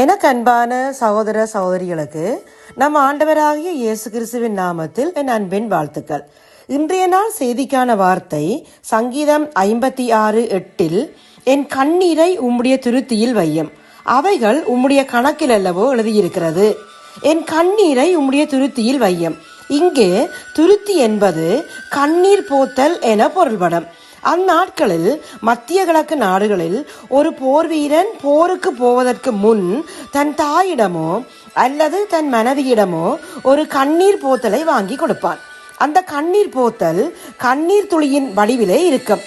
எனக்கு அன்பான சகோதர சகோதரிகளுக்கு நம் ஆண்டவராகிய இயேசு கிறிஸ்துவின் நாமத்தில் என் அன்பின் வாழ்த்துக்கள். இன்றைய நாள் செய்திக்கான வார்த்தை சங்கீதம் ஐம்பத்தி ஆறு எட்டில் என் கண்ணீரை உம்முடைய துருத்தியில் வையும். அவைகள் உம்முடைய கணக்கில் அல்லவோ எழுதியிருக்கிறது. என் கண்ணீரை உம்முடைய துருத்தியில் வையும். இங்கே துருத்தி என்பது கண்ணீர் போத்தல் என பொருள்படும். அந்நாட்களில் மத்திய கிழக்கு நாடுகளில் ஒரு போர் வீரன் போருக்கு போவதற்கு முன் தன் தாயிடமோ அல்லது தன் மனைவியிடமோ ஒரு கண்ணீர் போத்தலை வாங்கி கொடுப்பான். அந்த கண்ணீர் போத்தல் கண்ணீர் துளியின் வடிவிலே இருக்கும்.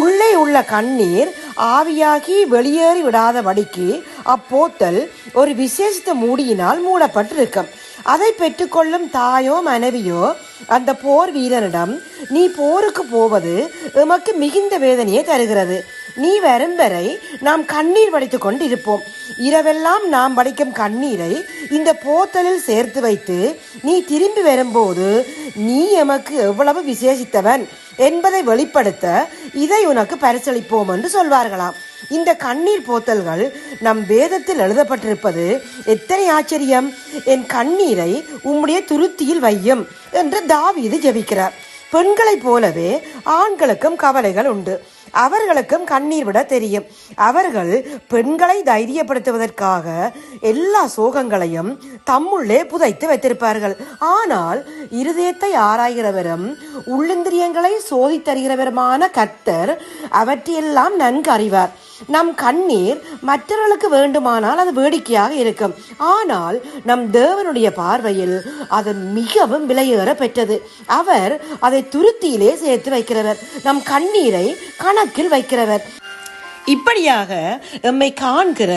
உள்ளே உள்ள கண்ணீர் ஆவியாகி வெளியேறி விடாத வடிக்கு அப்போத்தல் ஒரு விசேஷித்த மூடியினால் மூடப்பட்டிருக்கும். அதை பெற்றுக்கொள்ளும் தாயோ மனைவியோ அந்த போர் வீரனிடம் நீ போருக்கு போவது எமக்கு மிகுந்த வேதனையை தருகிறது. நீ வரும் வரை நாம் கண்ணீர் வடித்து கொண்டு இருப்போம் இரவெல்லாம் நாம் வடிக்கும் கண்ணீரை இந்த போத்தலில் சேர்த்து வைத்து நீ திரும்பி வரும்போது நீ எமக்கு எவ்வளவு விசேஷித்தவன் என்பதை வெளிப்படுத்த இதை உனக்கு பரிசளிப்போம் என்று சொல்வார்களாம். இந்த கண்ணீர் போத்தல்கள் நம் வேதத்தில் எழுதப்பட்டிருப்பது எத்தனை ஆச்சரியம். என் கண்ணீரை உம்முடைய துருத்தியில் வையும் என்று தாவீது ஜெபிக்கிறார். பெண்களைப் போலவே ஆண்களுக்கும் கவலைகள் உண்டு. அவர்களுக்கும் கண்ணீர் விட தெரியும். அவர்கள் பெண்களை தைரியப்படுத்துவதற்காக எல்லா சோகங்களையும் தம்முள்ளே புதைத்து வைத்திருப்பார்கள். ஆனால் இருதயத்தை ஆராய்கிறவரும் உள்ளந்திரியங்களை சோதித்தருகிறவருமான கர்த்தர் அவற்றையெல்லாம் நன்கு அறிவார். நம் கண்ணீர் மற்றவர்களுக்கு வேண்டுமானால் அது வேடிக்கையாக இருக்கும். ஆனால் நம் தேவனுடைய பார்வையில் அது மிகவும் விலையேற பெற்றது. அவர் அதை துருத்தியிலே சேர்த்து வைக்கிறவர். நம் கண்ணீரை கணக்கில் வைக்கிறவர். இப்படியாக எம்மை காண்கிற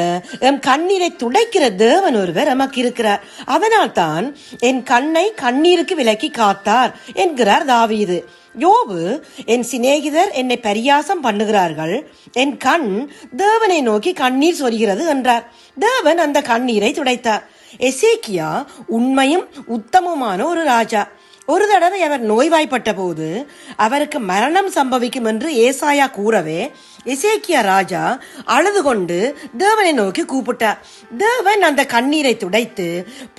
எம் கண்ணீரை துடைக்கிற தேவன் ஒருவர் எமக்கு இருக்கிறார். அதனால் தான் என் கண்ணை கண்ணீருக்கு விலக்கி காத்தார் என்கிறார் தாவீது. யோபு என் சிநேகிதர் என்னை பரியாசம் பண்ணுகிறார்கள். என் கண் தேவனை நோக்கி கண்ணீர் சொல்கிறது என்றார். தேவன் அந்த கண்ணீரை துடைத்தார். எசேக்கியா உண்மையும் உத்தமமான ஒரு ராஜா. ஒரு தடவை அவர் நோய்வாய்ப்பட்ட போது அவருக்கு மரணம் சம்பவிக்கும் என்று ஏசாயா கூறவே இசேக்கியா ராஜா அழுது கொண்டு தேவனை நோக்கி கூப்பிட்டார் தேவன் அந்த கண்ணீரை துடைத்து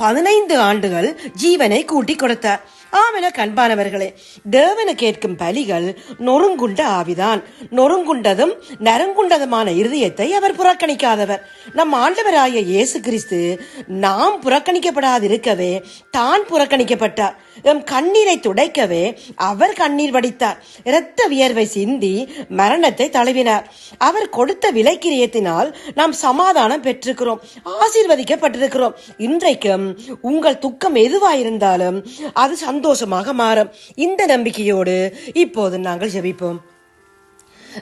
பதினைந்து ஆண்டுகள் ஜீவனை கூட்டி கொடுத்தார் ஆமென கண்பானவர்களே தேவனை கேட்கும் பலிகள் நொறுங்குண்ட ஆவிதான். நொறுங்குண்டதும் நரங்குண்டதுமான இருதயத்தை அவர் புறக்கணிக்காதவர். நம் ஆண்டவராய இயேசு கிறிஸ்து நாம் புறக்கணிக்கப்படாதிருக்கவே தான் புறக்கணிக்கப்பட்டார் எம் கண்ணீரை துடைக்கவே அவர் கண்ணீர் வடித்தார். இரத்த வியர்வை சிந்தி மரணத்தை தழுவினார். அவர் கொடுத்த விலைக்கிரியத்தினால் நாம் சமாதானம் பெற்றிருக்கிறோம். ஆசீர்வதிக்கப்பட்டிருக்கிறோம். இன்றைக்கும் உங்கள் துக்கம் எதுவாயிருந்தாலும் அது சந்தோஷமாக மாறும். இந்த நம்பிக்கையோடு இப்போது நாங்கள் ஜெபிப்போம்.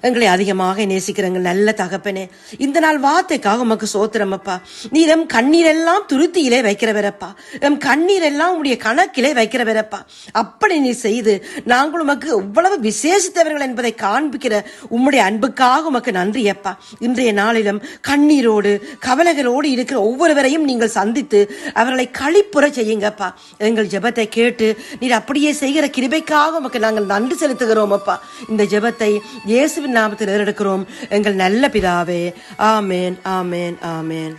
எங்களை அதிகமாக நேசிக்கிறங்க நல்ல தகப்பனே. இந்த நாள் வார்த்தைக்காக உமக்கு சோத்திரமப்பா நீ எம் கண்ணீரெல்லாம் துருத்தியிலே வைக்கிறவரப்பா எம் கண்ணீரெல்லாம் உடைய கணக்கிலே வைக்கிறவரப்பா அப்படி நீ செய்து நாங்கள் உமக்கு இவ்வளவு விசேஷித்தவர்கள் என்பதை காண்பிக்கிற உம்முடைய அன்புக்காக உமக்கு நன்றி அப்பா. இன்றைய நாளிலும் கண்ணீரோடு கவலைகளோடு இருக்கிற ஒவ்வொருவரையும் நீங்கள் சந்தித்து அவர்களை கழிப்புற செய்யுங்கப்பா எங்கள் ஜெபத்தை கேட்டு நீர் அப்படியே செய்கிற கிருபைக்காக உமக்கு நாங்கள் நன்றி செலுத்துகிறோம் அப்பா. இந்த ஜெபத்தை இயேசுவின் நாமத்தில் எடுக்கிறோம் எங்கள் நல்ல பிதாவே ஆமேன் ஆமேன் ஆமேன்.